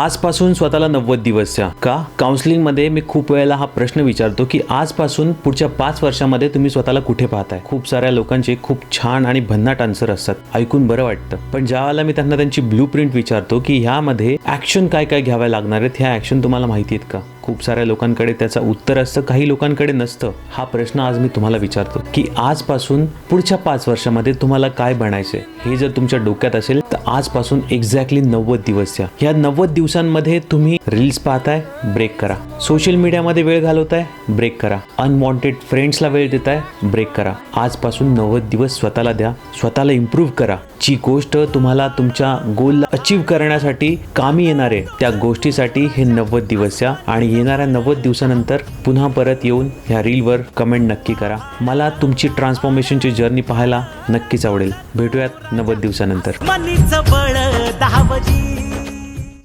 आजपासून स्वतःला नव्वद दिवस. द्या का? काउन्सिलिंगमध्ये मी खूप वेळेला हा प्रश्न विचारतो की आजपासून पुढच्या पाच वर्षामध्ये तुम्ही स्वतःला कुठे पाहताय? खूप साऱ्या लोकांचे खूप छान आणि भन्नाट आन्सर असतात. ऐकून बरं वाटतं. पण ज्यावेळेला मी त्यांना त्यांची ब्लू प्रिंट विचारतो की ह्यामध्ये ऍक्शन काय काय घ्याव्या लागणार आहेत ह्या ऍक्शन तुम्हाला माहिती आहेत का? खूप साऱ्या लोकांकडे त्याचं उत्तर असतं काही लोकांकडे नसतं. हा प्रश्न आज मी तुम्हाला विचारतो की आजपासून पुढच्या पाच वर्षामध्ये तुम्हाला काय बनायचंय? हे जर तुमच्या डोक्यात असेल तर आजपासून एक्झॅक्टली नव्वद दिवस द्या. ह्या नव्वद दिवसांमध्ये तुम्ही रील्स पाहताय ब्रेक करा. सोशल मीडियामध्ये वेळ घालवताय ब्रेक करा. अनवॉन्टेड फ्रेंड्सला वेळ देताय ब्रेक करा. आजपासून नव्वद दिवस स्वतःला द्या स्वतःला इम्प्रूव्ह करा. जी गोष्ट तुम्हाला तुमच्या गोलला अचीव करण्यासाठी कामी येणार आहे त्या गोष्टीसाठी हे नव्वद दिवस द्या आणि येणाऱ्या नव्वद दिवसानंतर पुन्हा परत येऊन ह्या रीलवर कमेंट नक्की करा. मला तुमची ट्रान्सफॉर्मेशनची जर्नी पाहायला नक्कीच आवडेल. भेटूयात नव्वद दिवसानंतर. मनीच